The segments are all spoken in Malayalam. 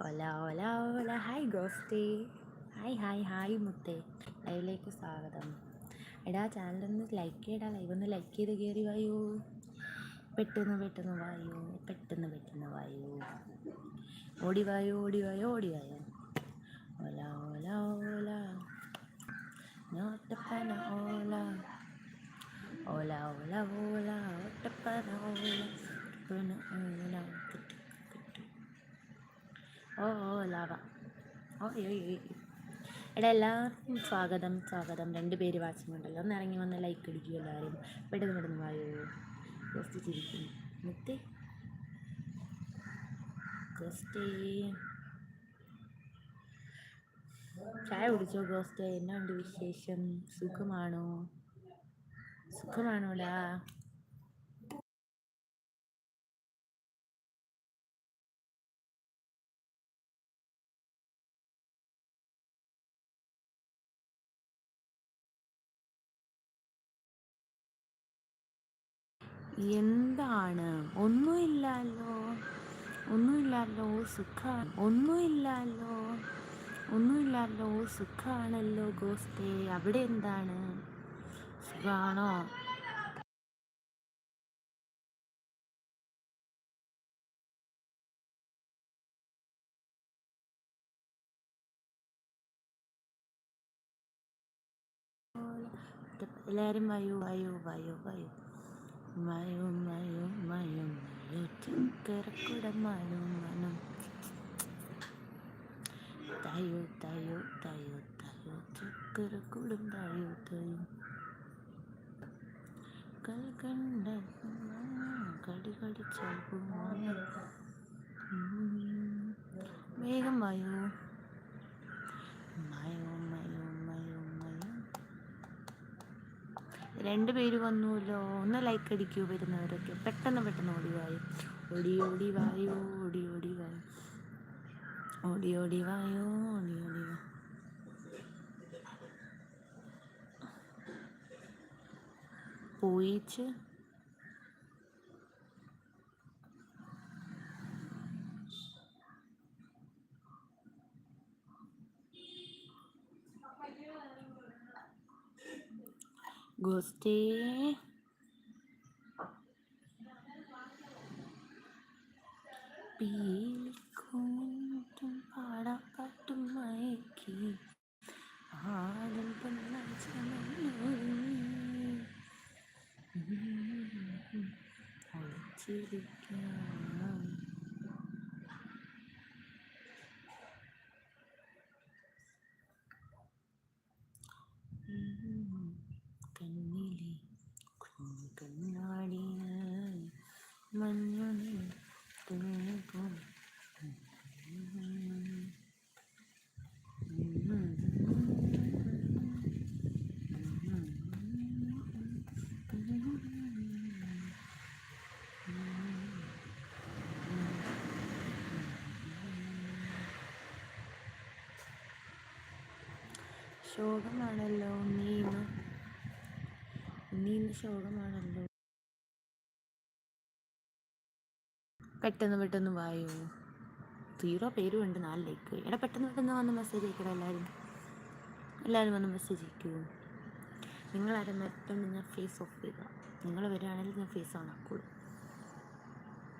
ഓല ഓല ഓല ഹായ് ഗോസ്റ്റി ഹായ് ഹായ് ഹായ് മുത്തേ. ലൈവിലേക്ക് സ്വാഗതം. എടാ ചാനലൊന്ന് ലൈക്ക് ചെയ്യടാ. ലൈവ് ഒന്ന് ലൈക്ക് ചെയ്ത് കയറി വായൂ. പെട്ടെന്ന് പെട്ടെന്ന് വായൂ. പെട്ടെന്ന് പെട്ടെന്ന് വായൂ. ഓടി വായൂ ഓടി വായോ ഓടി വായോ. ഓല ഓല ഓല. നോട്ടപ്പന ഓല. ഓല ഓല ഓല. ഓട്ടപ്പന ഓല ഓല ഓ ഓ ലാവ ഓ എടാ എല്ലാവർക്കും സ്വാഗതം സ്വാഗതം. രണ്ട് പേര് വാച്ചിങ്ങുണ്ടല്ലോ ഒന്ന് ഇറങ്ങി വന്ന് ലൈക്ക് അടിക്കും എല്ലാവരും. പെട്ടെന്ന് പെട്ടെന്ന് വായോ. ഗോസ്റ്റ് ചിരിക്കുന്നു. മുത്തേ ഗോസ്റ്റേ ചായ കുടിച്ചോ ഗോസ്റ്റേ എന്നാണ്ട് വിശേഷം? സുഖമാണോ? സുഖമാണോടാ? എന്താണ്? ഒന്നുമില്ലല്ലോ. ഒന്നുമില്ലല്ലോ. സുഖമാണ് ഒന്നുമില്ലല്ലോ. ഒന്നുമില്ലല്ലോ. സുഖമാണല്ലോ ഗോസ്തേ. അവിടെ എന്താണ്? സുഖാണോ? എല്ലാവരും വയൂ വയൂ വയൂ വയൂ మయో మయో మయో మయో చక్కెర కుడమలు మనం తయో తయో తయో తయో చక్కెర కుడమయో తయో కలకండ గడి గడి చల్పు మేఘమయో രണ്ട് പേര് വന്നുല്ലോ ഒന്ന് ലൈക്ക് അടിക്കൂ വരുന്നവരൊക്കെ പെട്ടെന്ന് പെട്ടെന്ന് ഓടി വായോ. ഓടി ഓടി വായോ ഓടി ഓടി വായോ. ഓടി ഓടി വായോ ഓടി ഓടി വാ പോയിച്ച് ഗോസ്റ്റേ പാടാപ്പാട്ടും മയക്കി ആടൽ ഒളിച്ചിരിക്കാം ശോകമാണല്ലോ ഉണ്ണീന്ന് ഉണ്ണീന്ന് ശോകമാണല്ലോ പെട്ടെന്ന് പെട്ടെന്ന് വായോ. സീറോ പേരും ഉണ്ട് നാല് ലൈക്ക്. എടാ പെട്ടെന്ന് പെട്ടെന്ന് വന്ന് മെസ്സേജ് അയക്കണം എല്ലാവരും എല്ലാവരും വന്ന് മെസ്സേജ് അയക്കൂ. നിങ്ങളാരും മറ്റും ഞാൻ ഫേസ് ഓഫ് ചെയ്ത. നിങ്ങൾ വരികയാണെങ്കിൽ ഞാൻ ഫേസ് ഓൺ ആക്കുള്ളൂ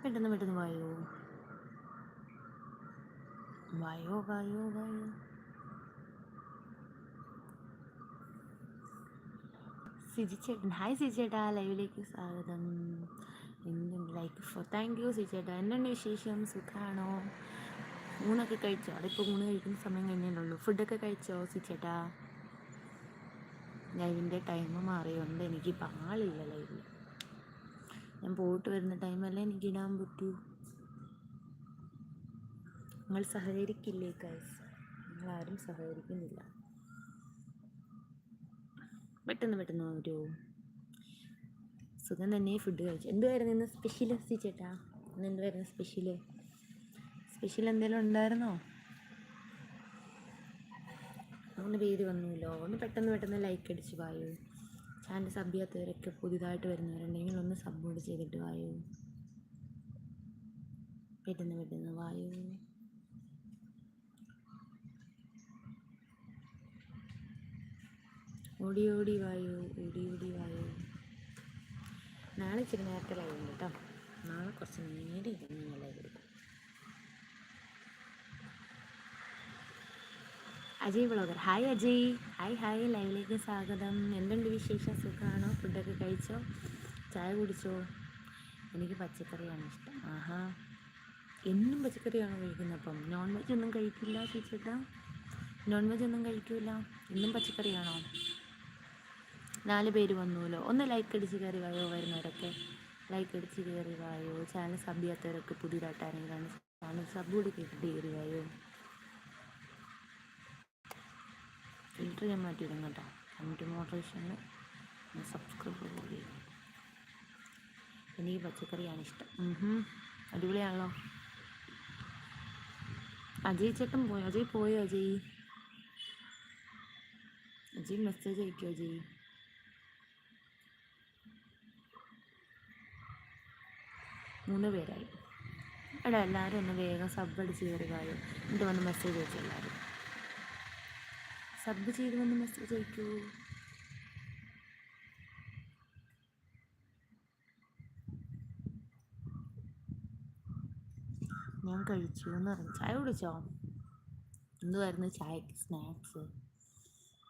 പെട്ടെന്ന് പെട്ടെന്ന് വായോ. വായോ വായോ വായോ. സിജി ചേട്ടൻ. ഹായ് സിജി ചേട്ടാ ലൈവിലേക്ക് സ്വാഗതം. എന്തുണ്ട് ലൈക്ക് ഫോർ താങ്ക് യു സി ചേട്ടാ എന്തുണ്ട് വിശേഷം? സുഖമാണോ ഊണൊക്കെ കഴിച്ചോ? അതിപ്പോൾ ഊണ് കഴിക്കുന്ന സമയം കഴിഞ്ഞുള്ളൂ ഫുഡൊക്കെ കഴിച്ചോ സിച്ചേട്ടാ ലൈവിന്റെ ടൈം മാറിയുണ്ട് എനിക്ക് പാളില്ല ലൈവിൽ ഞാൻ പോയിട്ട് വരുന്ന ടൈമല്ലേ എനിക്ക് ഇടാൻ പറ്റൂ? നിങ്ങൾ സഹകരിക്കില്ലേ ഗൈസ് നിങ്ങളാരും സഹകരിക്കുന്നില്ല. പെട്ടെന്ന് പെട്ടെന്ന് ഒരു സുഖം തന്നെ ഫുഡ് കഴിച്ചു. എന്തുവായിരുന്നു ഇന്ന് സ്പെഷ്യൽ ചേട്ടാ? ഇന്ന് എന്തുവായിരുന്നു സ്പെഷ്യൽ സ്പെഷ്യൽ എന്തെങ്കിലും ഉണ്ടായിരുന്നോ? മൂന്ന് പേര് വന്നില്ലോ. ഒന്ന് പെട്ടെന്ന് പെട്ടെന്ന് ലൈക്ക് അടിച്ച് വായു. ചാനൽ സബ് ചെയ്യാത്തവരൊക്കെ പുതിയതായിട്ട് വരുന്നവരുണ്ടെങ്കിൽ ഒന്ന് സപ്പോർട്ട് ചെയ്തിട്ട് വായു. പെട്ടെന്ന് പെട്ടെന്ന് വായു. ഓടി ഓടി വായു ഓടി ഓടി വായു. നാളെ ഇച്ചിരി നേരത്തെ ലൈവ് ഉണ്ട് കേട്ടോ നാളെ കുറച്ച് നേരെ ഇരുന്ന് ഞാൻ ലൈവ് എടുക്കും. Ajay blogger hi Ajay. Hi hi ലൈവിലേക്ക് സ്വാഗതം. എന്തുണ്ട് വിശേഷം? സുഖമാണോ ഫുഡൊക്കെ കഴിച്ചോ? ചായ കുടിച്ചോ? എനിക്ക് പച്ചക്കറിയാണ് ഇഷ്ടം. ആഹാ. എന്നും പച്ചക്കറിയാണോ കഴിക്കുന്നത് അപ്പം? നോൺ വെജ് ഒന്നും കഴിക്കില്ല ചേച്ചേട്ടാ നോൺ വെജ് ഒന്നും കഴിക്കില്ല എന്നും പച്ചക്കറിയാണോ? നാല് പേര് വന്നുല്ലോ ഒന്ന് ലൈക്ക് അടിച്ച് കയറി വായോ വരുന്നവരൊക്കെ. ലൈക്ക് അടിച്ച് കയറി വായോ. ചാനൽ സബ് ചെയ്യാത്തവരൊക്കെ പുതിയതായിട്ട് ആരെങ്കിലും ചാനൽ സബ് കൂടി കേട്ടിട്ട് കയറി വായോ. ഫിൽറ്റർ ഞാൻ മാറ്റിയിടും കേട്ടോ. കമ്മിറ്റി മോട്ടറേഷനിൽ സബ്സ്ക്രൈബ് കൂടി എനിക്ക് പച്ചക്കറിയാണ് ഇഷ്ടം. അടിപൊളിയാണല്ലോ. അജയ് ചേട്ടൻ പോയോ? അജയ് പോയോ അജയ്? അജയ് മെസ്സേജ് അയക്കുമോ അജയ്? മൂന്ന് പേരായി. എടാ എല്ലാവരും ഒന്ന് വേഗം സബ് അടിച്ച് കയറി കാര്യം എന്നിട്ട് വന്ന് മെസ്സേജ് അയച്ചു എല്ലാവരും സബ് ചെയ്ത് വന്ന് മെസ്സേജ് അയക്കൂ. ഞാൻ കഴിച്ചു എന്ന് പറഞ്ഞു. ചായ കുടിച്ചോ? എന്തുവായിരുന്നു ചായക്ക് സ്നാക്സ്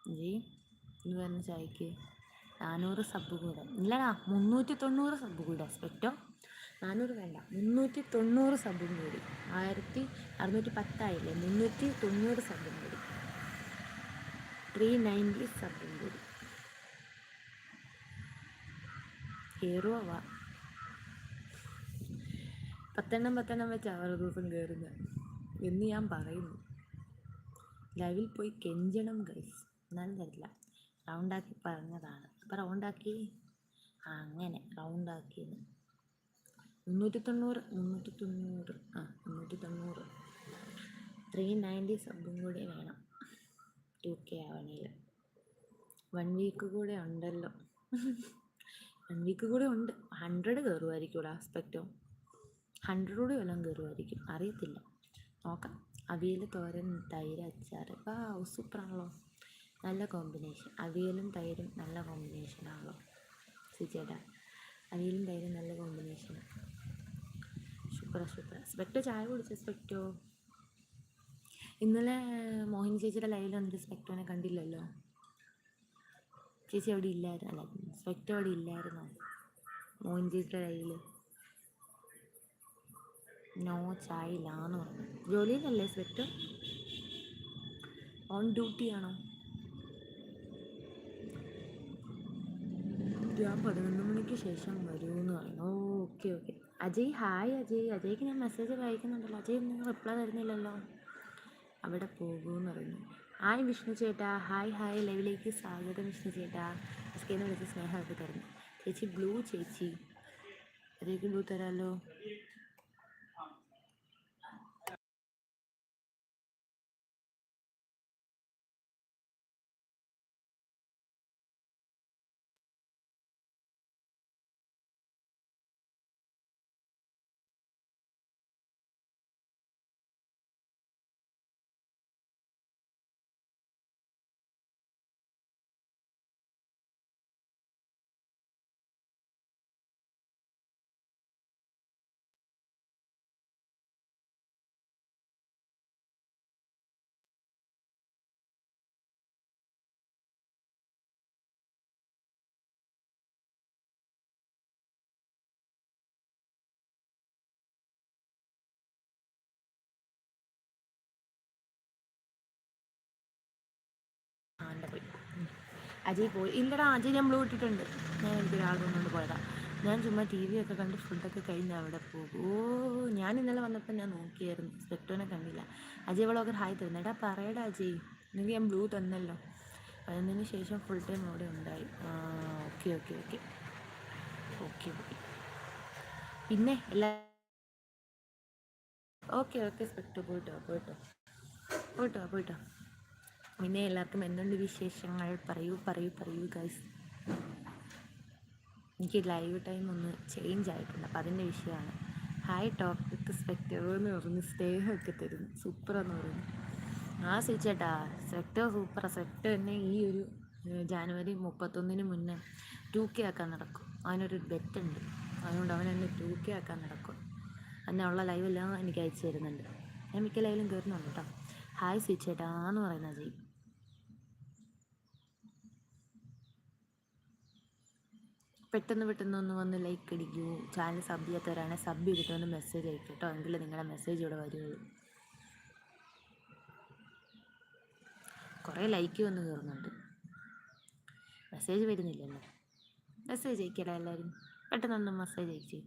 ജി എന്തുവായിരുന്നു ചായക്ക്? നാനൂറ് സബ് കൂടെ. ഇല്ലടാ മുന്നൂറ്റി തൊണ്ണൂറ് സബ് കൂടെ. സ്പെക്റ്റോ നാനൂറ് വേണ്ട. മുന്നൂറ്റി തൊണ്ണൂറ് സബും കൂടി. ആയിരത്തി അറുന്നൂറ്റി പത്തായില്ലേ മുന്നൂറ്റി തൊണ്ണൂറ് സബും കൂടി. ത്രീ നയന്റി സബും കൂടി. ഹീറോ വാ പത്തെണ്ണം പത്തെണ്ണം വെച്ച് അവർ ദിവസം കയറുന്നത് എന്ന് ഞാൻ പറയുന്നു. ലൈവിൽ പോയി കെഞ്ചണം ഗൈസ് എന്നാലും തരില്ല റൗണ്ടാക്കി പറഞ്ഞതാണ്. അപ്പം റൗണ്ടാക്കി അങ്ങനെ. റൗണ്ടാക്കിയെന്ന് മുന്നൂറ്റി തൊണ്ണൂറ് മുന്നൂറ്റി തൊണ്ണൂറ് ആ മുന്നൂറ്റി തൊണ്ണൂറ് ത്രീ നയന്റി സബും കൂടി വേണം. ടു കെ ആവണേൽ വൺ വീക്ക് കൂടെ ഉണ്ടല്ലോ. വൺ വീക്ക് കൂടെ ഉണ്ട്. ഹൺഡ്രഡ് കയറുമായിരിക്കും ആസ്പെക്റ്റോ ഹൺഡ്രഡ് കൂടി വല്ലതും കയറുമായിരിക്കും അറിയത്തില്ല. നോക്കാം. അവിയൽ തോരൻ തൈര് അച്ചാർ. വാ സൂപ്പറാണല്ലോ. നല്ല കോമ്പിനേഷൻ അവിയലും തൈരും നല്ല കോമ്പിനേഷനാണല്ലോ സുചേട്ടാ അവിയലും തൈരും നല്ല കോമ്പിനേഷനാണ് സൂപ്പറാ സൂപ്പർ സ്പെക്ട് ചായ കുടിച്ചോ? സ്പെക്ടോ? ഇന്നലെ മോഹിനി ചേച്ചിയുടെ ലൈവിൽ വന്നിട്ട് സ്പെക്ടോനെ കണ്ടില്ലല്ലോ. ചേച്ചി അവിടെ ഇല്ലായിരുന്നു. അല്ല സ്പെക്ടോ അവിടെ ഇല്ലായിരുന്നോ. മോഹിനി ചേച്ചിയുടെ ലൈവിൽ നോ ചായ ഇല്ലാന്ന് പറഞ്ഞു. ജോലിയിലല്ലേ സ്പെക്ടോ? ഓൺ ഡ്യൂട്ടി ആണോ? ഞാൻ പതിനൊന്ന് മണിക്ക് ശേഷം വരുമെന്ന് പറയുന്നു okay okay. Ajay hi Ajay. അജയ്ക്ക് ഞാൻ മെസ്സേജ് അയക്കുന്നുണ്ടല്ലോ. അജയ് നിങ്ങൾ റിപ്ലൈ തരുന്നില്ലല്ലോ. അവിടെ പോകുമെന്ന് പറയുന്നു. ഹായ് വിഷ്ണു ചേട്ടാ. Hi hi. ലൈവിലേക്ക് സ്വാഗതം വിഷ്ണു ചേട്ടാ. എസ് വിളിച്ച് സ്നേഹമൊക്കെ തരുന്നു. ചേച്ചി ബ്ലൂ ചേച്ചി. അജയ്ക്ക് ബ്ലൂ തരാമല്ലോ അജയ് പോയി. ഇല്ലടാ അജയ് ഞാൻ ബ്ലൂ ഇട്ടിട്ടുണ്ട് ഞാൻ എനിക്കൊരാൾ കൊണ്ട് പോയതാണ് ഞാൻ ചുമ്മാ ടി വി ഒക്കെ കണ്ട് ഫുഡൊക്കെ കഴിഞ്ഞ് അവിടെ പോകും. ഓ ഞാൻ ഇന്നലെ വന്നപ്പോൾ ഞാൻ നോക്കിയായിരുന്നു. സ്പെക്ടോനെ കണ്ടില്ല. അജയ് വ്ളോഗർ ഹായ് തരുന്നു. എടാ പറയടാ അജയ് നിങ്ങൾക്ക് ഞാൻ ബ്ലൂ തന്നല്ലോ. അതിന് ശേഷം ഫുൾ ടൈം അവിടെ ഉണ്ടായി. Okay okay okay okay okay പിന്നെ എല്ലാ ഓക്കെ ഓക്കെ സ്പെക്ടോ പോയിട്ടോ പോയിട്ടോ. പോയിട്ടോ പോയിട്ടോ. പിന്നെ എല്ലാവർക്കും എന്തുണ്ട് വിശേഷങ്ങൾ? പറയൂ പറയൂ പറയൂ ഗൈസ് എനിക്ക് ലൈവ് ടൈം ഒന്ന് ചേഞ്ച് ആയിട്ടുണ്ട്. അപ്പം അതിന്റെ വിഷയമാണ്. ഹായ് ടോക്ക് വിത്ത് സ്പെക്ടർ എന്ന് പറഞ്ഞ് സ്നേഹമൊക്കെ തരുന്നു. സൂപ്പർ എന്ന് പറയുന്നു. ആ ചേട്ടാ സെക്ടർ സൂപ്പർ സെക്ടർ തന്നെ ഈ ഒരു ജാനുവരി മുപ്പത്തൊന്നിന് മുന്നേ ടു കെ ആക്കാൻ നടക്കും. അവനൊരു ബെറ്റ് ഉണ്ട്. അതുകൊണ്ട് അവൻ എന്നെ ടു കെ ആക്കാൻ നടക്കും. അന്നുള്ള ലൈവെല്ലാം എനിക്ക് അയച്ചു തരുന്നുണ്ട്. ഞാൻ മിക്ക ലൈവിലും കയറുന്നുണ്ട് കേട്ടോ. ഹായ് സ്വിച്ചേട്ടാ എന്ന് പറയുന്ന പെട്ടെന്ന് പെട്ടെന്ന് ഒന്ന് വന്ന് ലൈക്ക് അടിക്കൂ. ചാനൽ സബ് ചെയ്യാത്തവരാണെങ്കിൽ സബ് ചെയ്തിട്ട് മെസ്സേജ് അയക്കും കേട്ടോ എങ്കിലും നിങ്ങളുടെ മെസ്സേജ് ഇവിടെ വരുള്ളൂ. കുറേ ലൈക്ക് വന്ന് കയറുന്നുണ്ട് മെസ്സേജ് വരുന്നില്ലല്ലോ. മെസ്സേജ് അയക്കടാ എല്ലാവരും പെട്ടെന്നൊന്ന് മെസ്സേജ് അയച്ചു.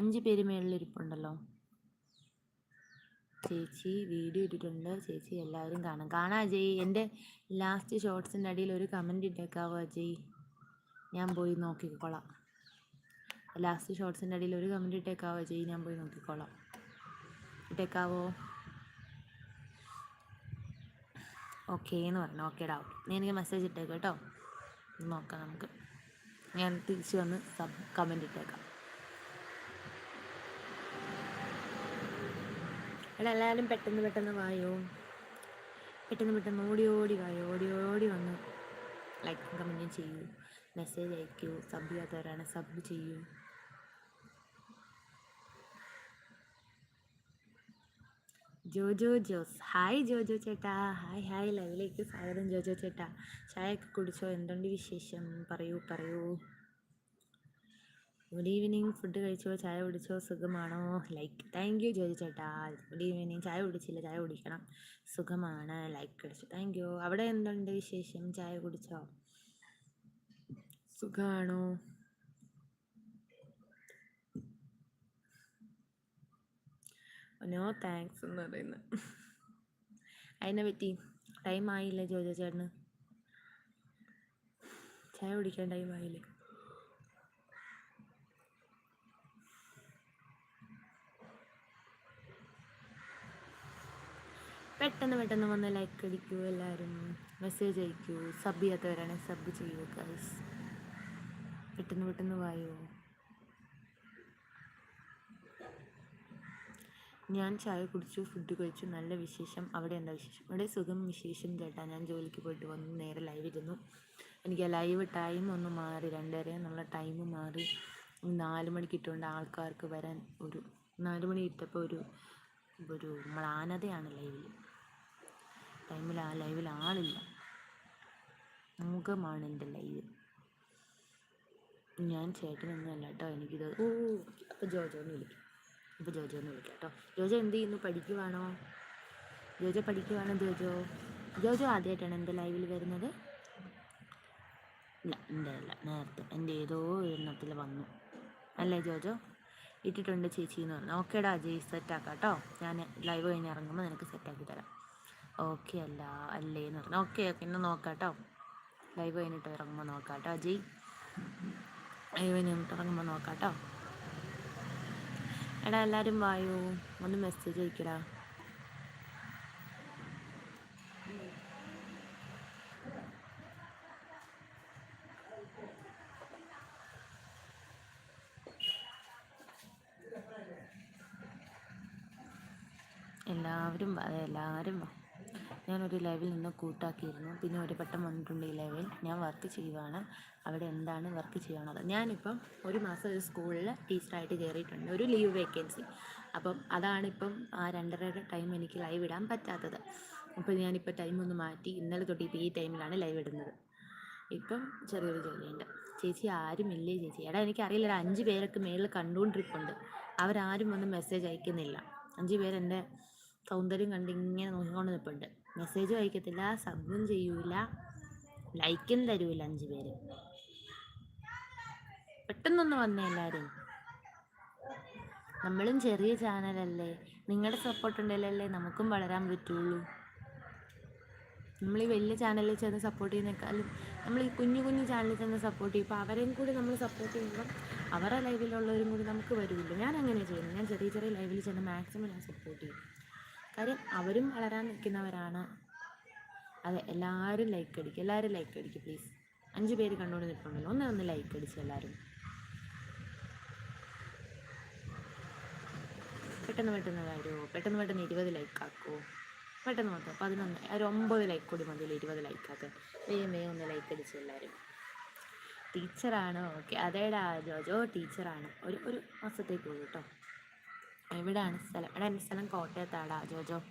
അഞ്ച് പേര് മേളിലിരിപ്പുണ്ടല്ലോ ചേച്ചി വീഡിയോ ഇട്ടിട്ടുണ്ട്. ചേച്ചി എല്ലാവരും കാണാം. കാണാം അജയ് എന്റെ ലാസ്റ്റ് ഷോർട്സിന്റെ അടിയിൽ ഒരു കമന്റ് ഇട്ടേക്കാവോ അജയ് ഞാൻ പോയി നോക്കിക്കോളാം. ലാസ്റ്റ് ഷോർട്സിന്റെ അടിയിൽ ഒരു കമന്റ് ഇട്ടേക്കാവോ ചെയ്യും ഞാൻ പോയി നോക്കിക്കോളാം. ഇട്ടേക്കാവോ? ഓക്കേ എന്ന് പറഞ്ഞു. ഓക്കേടാ ഓക്കെ നീ എനിക്ക് മെസ്സേജ് ഇട്ടേക്ക് കേട്ടോ. നോക്കാം നമുക്ക്. ഞാൻ തിരിച്ച് വന്ന് സബ് കമന്റ് ഇട്ടേക്കാം. എല്ലാവരും പെട്ടെന്ന് പെട്ടെന്ന് വായോ? പെട്ടെന്ന് പെട്ടെന്ന് ഓടി ഓടി വായോ? ഓടി ഓടി വന്ന് ലൈക്കും കമന്റും ചെയ്യൂ. മെസ്സേജ് അയക്കൂ. സബ് ചെയ്യാത്തവരാണ് സബ് ചെയ്യൂ. ജോജോ ജോസ്. ഹായ് ജോജോ ചേട്ടാ. ഹായ് ഹായ് ലൈവിലേക്ക് സ്വാഗതം ജോജോ ചേട്ടാ. ചായയൊക്കെ കുടിച്ചോ? എന്തുണ്ട് വിശേഷം? പറയൂ പറയൂ. ഗുഡ് ഈവനിങ് ഫുഡ് കഴിച്ചോ? ചായ കുടിച്ചോ? സുഖമാണോ? ലൈക്ക് താങ്ക് യു ജോജി ചേട്ടാ. ഗുഡ് ഈവനിങ് ചായ കുടിച്ചില്ല. ചായ കുടിക്കണം. സുഖമാണ്. ലൈക്ക് അടിച്ചു താങ്ക് യു അവിടെ എന്തുണ്ട് വിശേഷം? ചായ കുടിച്ചോ? സുഖമാണോ നോ താങ്ക്സ് എന്ന് പറയുന്നു. അതിനെ പറ്റി ടൈം ആയില്ലേ ജോജ ചേട്ടന്? ചായ കുടിക്കാൻ ടൈം ആയില്ലേ? പെട്ടെന്ന് പെട്ടെന്ന് വന്ന് ലൈക്ക് അടിക്കൂ എല്ലാവരും. മെസ്സേജ് അയക്കൂ. സബ് ചെയ്യാത്തവരാണെങ്കിൽ സബ് ചെയ്യൂ ഗൈസ് പെട്ടെന്ന് പെട്ടെന്ന് വായോ? ഞാൻ ചായ കുടിച്ചു ഫുഡ് കഴിച്ചു. നല്ല വിശേഷം. അവിടെ എന്താ വിശേഷം? ഇവിടെ സുഖം വിശേഷം ചേട്ടാ. ഞാൻ ജോലിക്ക് പോയിട്ട് വന്ന് നേരെ ലൈവ് ഇരുന്നു. എനിക്ക് ലൈവ് ടൈം ഒന്ന് മാറി രണ്ടര എന്നുള്ള ടൈം മാറി. നാല് മണിക്ക് ഇട്ടുകൊണ്ട് ആൾക്കാർക്ക് വരാൻ ഒരു നാല് മണി ഇട്ടപ്പോൾ ഒരു ഒരു മ്ലാനതയാണ് ലൈവിൽ ടൈമിൽ ആ ലൈവിൽ ആളില്ല. മൂകമാണ് എന്റെ ലൈവ് ഞാൻ ചേട്ടനൊന്നും അല്ല കേട്ടോ എനിക്കിത് ഓ. അപ്പോൾ ജോജോന്ന് വിളിക്കും. ഇപ്പോൾ ജോജോന്ന് വിളിക്കാം കേട്ടോ ജോജോ എന്ത് ചെയ്യുന്നു? പഠിക്കുവാണോ? ജോജോ പഠിക്കുവാണോ? ജോജോ ജോജോ ആദ്യമായിട്ടാണ് എന്റെ ലൈവിൽ വരുന്നത്? ഇല്ല എന്റെ അല്ല നേരത്തെ എന്റെ ഏതോ എണ്ണത്തിൽ വന്നു. അല്ലേ ജോജോ? ഇട്ടിട്ടുണ്ട് ചേച്ചി എന്ന് പറഞ്ഞു. ഓക്കേടാ ജയ് സെറ്റാക്കാം കേട്ടോ ഞാൻ ലൈവ് കഴിഞ്ഞ് ഇറങ്ങുമ്പോൾ നിനക്ക് സെറ്റാക്കി തരാം. ഓക്കെ അല്ല അല്ലേ എന്ന് പറഞ്ഞു. ഓക്കെ ഓക്കെ ഇന്ന് നോക്കാം കേട്ടോ ലൈവ് കഴിഞ്ഞിട്ട് ഇറങ്ങുമ്പോൾ നോക്കാം കേട്ടോ അജയ് ലൈവ് തുടങ്ങുമ്പോൾ നോക്കാം കേട്ടോ എടാ എല്ലാവരും വായോ? ഒന്ന് മെസ്സേജ് അയക്കടാ. എല്ലാവരും എല്ലാവരും വാ. ഞാനൊരു ലൈവിൽ നിന്ന് കൂട്ടാക്കിയിരുന്നു. പിന്നെ ഒരു വട്ടം വന്നിട്ടുണ്ട് ഈ ലൈവിൽ. ഞാൻ വർക്ക് ചെയ്യുവാണ്. അവിടെ എന്താണ് വർക്ക് ചെയ്യണത് ഞാനിപ്പം ഒരു മാസം ഒരു സ്കൂളിൽ ടീച്ചറായിട്ട് കയറിയിട്ടുണ്ട്. ഒരു ലീവ് വേക്കൻസി. അപ്പം അതാണിപ്പം ആ രണ്ടരയുടെ ടൈം എനിക്ക് ലൈവ് ഇടാൻ പറ്റാത്തത്. അപ്പോൾ ഞാനിപ്പോൾ ടൈം ഒന്ന് മാറ്റി ഇന്നലെ തൊട്ട് ഇപ്പോൾ ഈ ടൈമിലാണ് ലൈവ് ഇടുന്നത്. ഇപ്പം ചെറിയൊരു ജോലിയുണ്ട് ചേച്ചി ആരും ഇല്ലേ ചേച്ചി? എടാ എനിക്കറിയില്ല. ഒരു അഞ്ച് പേരൊക്കെ മേളിൽ കണ്ടുകൊണ്ടിരിപ്പുണ്ട്. അവരാരും വന്ന് മെസ്സേജ് അയക്കുന്നില്ല. അഞ്ച് പേരെന്റെ സൗന്ദര്യം കണ്ട് ഇങ്ങനെ നോക്കിക്കൊണ്ട് നിൽപ്പുണ്ട് മെസ്സേജും അയക്കത്തില്ല സബ്ബും ചെയ്യൂല ലൈക്കും തരൂല അഞ്ച് പേര്. പെട്ടെന്നൊന്ന് വന്നേ എല്ലാവരും നമ്മളും ചെറിയ ചാനലല്ലേ നിങ്ങളുടെ സപ്പോർട്ട് ഉണ്ടല്ലേ നമുക്കും വളരാൻ പറ്റുള്ളൂ. നമ്മൾ ഈ വലിയ ചാനലിൽ ചെന്ന് സപ്പോർട്ട് ചെയ്യുന്നേക്കാളും നമ്മൾ ഈ കുഞ്ഞു കുഞ്ഞു ചാനലിൽ ചെന്ന് സപ്പോർട്ട് ചെയ്യും. അപ്പോൾ അവരെയും കൂടി നമ്മൾ സപ്പോർട്ട് ചെയ്യുമ്പോൾ അവരുടെ ലൈവിലുള്ളവരും കൂടി നമുക്ക് വരുമല്ലോ ഞാൻ അങ്ങനെ ചെയ്യുന്നു ഞാൻ ചെറിയ ചെറിയ ലൈവിൽ ചെന്ന് മാക്സിമം ഞാൻ സപ്പോർട്ട് ചെയ്യും. കാര്യം അവരും വളരാൻ നിൽക്കുന്നവരാണ്. അതെ എല്ലാവരും ലൈക്ക് അടിക്കും എല്ലാവരും ലൈക്ക് അടിക്കും പ്ലീസ് അഞ്ച് പേര് കണ്ടുകൊണ്ട് നിൽപ്പുണ്ടല്ലോ. ഒന്ന് ഒന്ന് ലൈക്ക് അടിച്ചു എല്ലാവരും പെട്ടെന്ന് പെട്ടെന്ന് വരുമോ പെട്ടെന്ന് പെട്ടെന്ന് ഇരുപത് ലൈക്ക് ആക്കുമോ പെട്ടെന്ന് മൊത്തം പതിനൊന്ന് ഒരു ഒമ്പത് ലൈക്ക് കൂടി മതി ഇരുപത് ലൈക്ക് ആക്കാൻ. വേഗം വേഗം ഒന്ന് ലൈക്ക് അടിച്ചു എല്ലാവരും ടീച്ചറാണ് ഓക്കെ അതേടാ ജോജോ ടീച്ചറാണ് ഒരു ഒരു മാസത്തേക്ക് പോകും കേട്ടോ എവിടെയാണ് സ്ഥലം. എടാ എന്റെ സ്ഥലം കോട്ടയത്താടാ ജോജോ.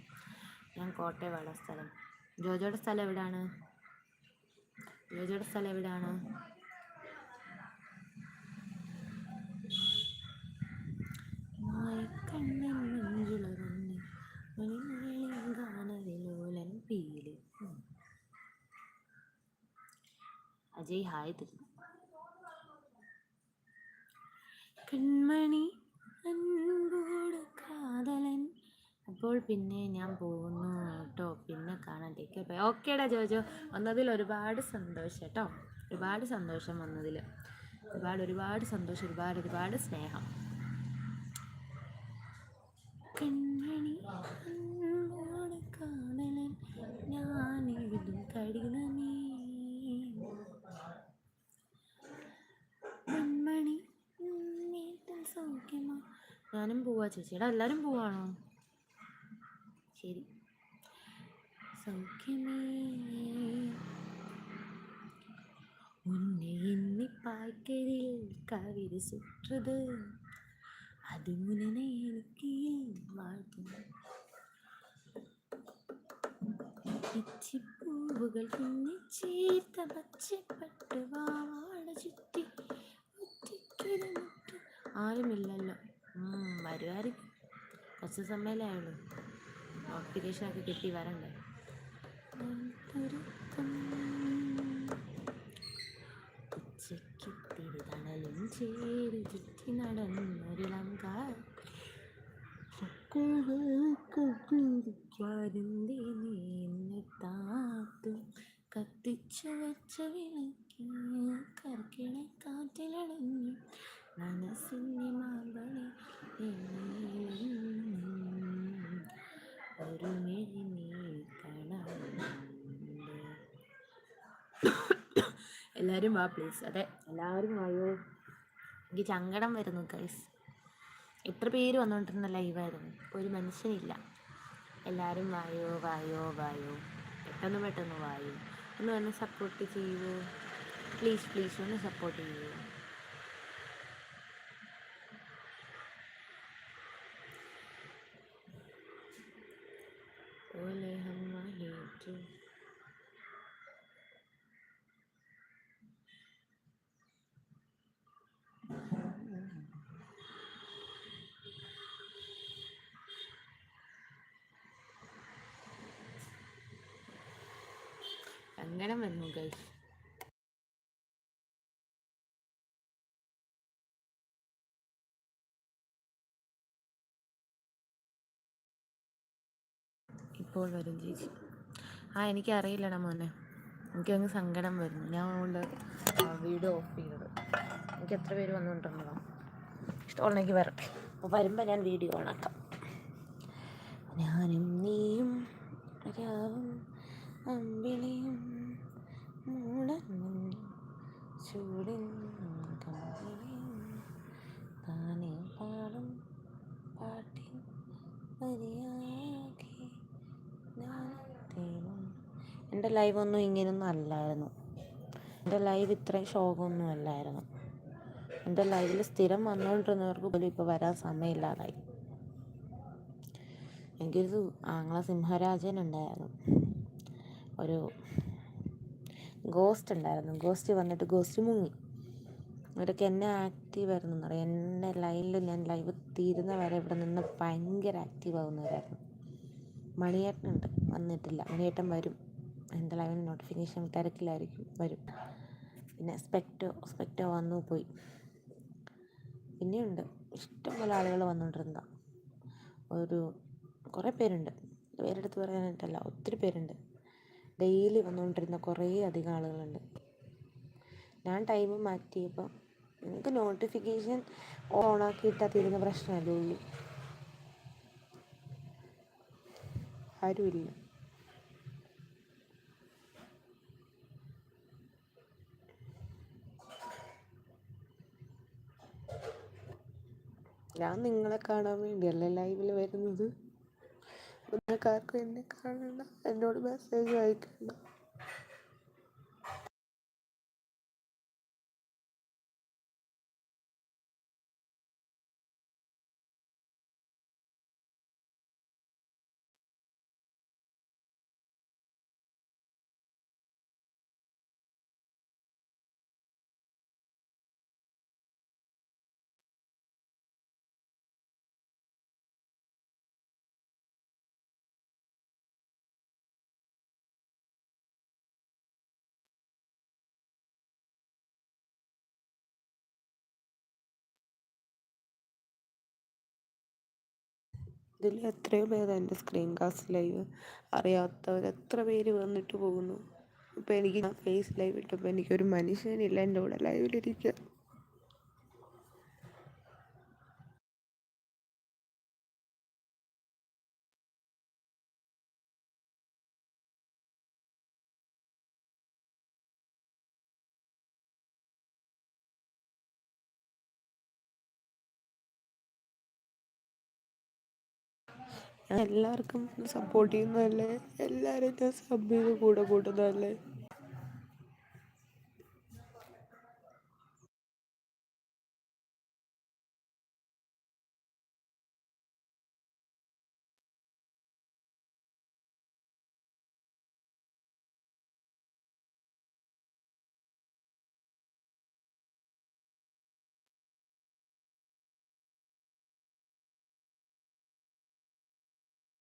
ഞാൻ കോട്ടയമാണ് സ്ഥലം. ജോജോയുടെ സ്ഥലം എവിടെയാണ് ജോജോയുടെ സ്ഥലം എവിടെയാണ്. അജയ് ഹായ്. കൺമണി അപ്പോൾ പിന്നെ ഞാൻ പോകുന്നു കേട്ടോ. പിന്നെ കാണാൻ ടേക്ക് ഓക്കേടാ ജോജോ. വന്നതിൽ ഒരുപാട് സന്തോഷം കേട്ടോ. ഒരുപാട് സന്തോഷം വന്നതിൽ. ഒരുപാട് ഒരുപാട് സന്തോഷം ഒരുപാട് ഒരുപാട് സ്നേഹം. കണ്ണണി കാതലൻ ഞാൻ സൗഖ്യമാ. ഞാനും പോവാ ചേച്ചിയുടെ എല്ലാവരും പോവാണോ? സൗഖ്യമേ உன்னை எண்ணி பார்க்கையில் கவிதை சுற்றுது அது முன்னே எனக்கு வாழ்க்கை പിച്ചിപ്പൂവുകൾ പിന്നെ ചീത്ത പച്ചപ്പെട്ട് വാവാട ചുറ്റി ഒറ്റയ്ക്കൊരു മുട്ട് ആരുമില്ലല്ലോ ഉം, വരുമായിരിക്കും കുറച്ച് സമയമല്ലേ ആയുള്ളൂ നോട്ടിഫിക്കേഷനൊക്കെ കിട്ടി വരണ്ടേ ഒരുക്കം. ഉച്ചയ്ക്കിത്തിരി തണലും ചേരി ചുറ്റി നടന്നൊരിളം കാർ കത്തിരിക്കാതിന്റെ നീന്നിട്ടാത്തും കത്തിച്ചു വെച്ച വിളക്കി കർക്കിട കാറ്റിലടഞ്ഞു മനസ്സിന്റെ മാർബളി ഒരു മിഴി നീക്കണമുണ്ട് എല്ലാവരും വാ പ്ലീസ് അതെ എല്ലാവരും വായോ. എനിക്ക് സങ്കടം വരുന്നു ഗൈസ് എത്ര പേര് വന്നുകൊണ്ടിരുന്ന ലൈവായിരുന്നു ഒരു മനുഷ്യനില്ല. എല്ലാവരും വായോ വായോ വായോ. പെട്ടെന്ന് പെട്ടെന്ന് വായോ. ഒന്ന് വന്ന് സപ്പോർട്ട് ചെയ്യൂ. പ്ലീസ് പ്ലീസ് ഒന്ന് സപ്പോർട്ട് ചെയ്യൂ ഓലെ ഹമ്മലേറ്റു സങ്കടം വരുന്നു ഗൈസ് ഇപ്പോൾ വരും ചേച്ചി. ആ എനിക്കറിയില്ലടാ മോനെ. എനിക്കങ്ങ് സങ്കടം വരുന്നു. ഞാൻ അതുകൊണ്ട് വീഡിയോ ഓഫ് ചെയ്തത്. എനിക്ക് എത്ര പേര് വന്നുകൊണ്ടിരുന്നതാ ഇഷ്ടമുള്ളെങ്കിൽ വരട്ടെ അപ്പോൾ വരുമ്പോൾ ഞാൻ വീഡിയോ ഓണാക്കാം ഞാനും നീയും രാവും അമ്പിളിയും മൂടന്നും താനേ പാടും പാട്ടിൻ വരിയാകെ എന്റെ ലൈവ് ഒന്നും ഇങ്ങനെയൊന്നും അല്ലായിരുന്നു. എന്റെ ലൈവ് ഇത്രയും ശോകമൊന്നും അല്ലായിരുന്നു. എന്റെ ലൈവിൽ സ്ഥിരം വന്നുകൊണ്ടിരുന്നവർക്ക് പോലും ഇപ്പോൾ വരാൻ സമയമില്ലാതായി. എനിക്കൊരു ആങ്ങള സിംഹരാജൻ ഉണ്ടായിരുന്നു. ഒരു ഗോസ്റ്റ് ഉണ്ടായിരുന്നു. ഗോസ്റ്റ് വന്നിട്ട് ഗോസ്റ്റ് മുങ്ങി. അവരൊക്കെ എന്നെ ആക്റ്റീവ് ആയിരുന്നു എന്ന് പറയാം. എന്റെ ലൈവിൽ ഞാൻ ലൈവ് തീരുന്ന വരെ ഇവിടെ നിന്ന് ഭയങ്കര ആക്റ്റീവ് ആവുന്നവരായിരുന്നു. മണിയേട്ടനുണ്ട്. വന്നിട്ടില്ല. മണിയേട്ടൻ വരും. എന്റെ ലൈവിൽ നോട്ടിഫിക്കേഷൻ തിരക്കിലായിരിക്കും വരും. പിന്നെ സ്പെക്ടോ സ്പെക്ടോ വന്നു പോയി. പിന്നെയുണ്ട് ഇഷ്ടംപോലെ ആളുകൾ വന്നുകൊണ്ടിരുന്ന ഒരു കുറേ പേരുണ്ട്. പേരെടുത്ത് പറയാനായിട്ടല്ല ഒത്തിരി പേരുണ്ട്. ഡെയിലി വന്നുകൊണ്ടിരുന്ന കുറേ അധികം ആളുകളുണ്ട്. ഞാൻ ടൈം മാറ്റിയപ്പോൾ നിങ്ങൾക്ക് നോട്ടിഫിക്കേഷൻ ഓണാക്കിയിട്ടാൽ തീരുന്ന പ്രശ്നമല്ലേ ഉള്ളൂ. ആരുമില്ല. ഞാൻ നിങ്ങളെ കാണാൻ വേണ്ടിയല്ലേ ലൈവിൽ വരുന്നത്? നിങ്ങൾക്കാർക്കും എന്നെ കാണണ്ട എന്നോട് മെസ്സേജ് അയക്കണ്ട. ഇതിൽ എത്രയോ പേര് എന്റെ സ്ക്രീൻ കാസ്റ്റ് ലൈവ് അറിയാത്തവർ എത്ര പേര് വന്നിട്ട് പോകുന്നു? ഇപ്പം എനിക്ക് ഫേസ് ലൈവ് ഇട്ടപ്പോൾ എനിക്കൊരു മനുഷ്യനില്ല എന്റെ കൂടെ ലൈവിലിരിക്കുക എല്ലാവർക്കും സപ്പോർട്ട് ചെയ്യുന്നതല്ലേ? എല്ലാവരും സബ് ചെയ്ത് കൂടെ കൂട്ടുന്നതല്ലേ?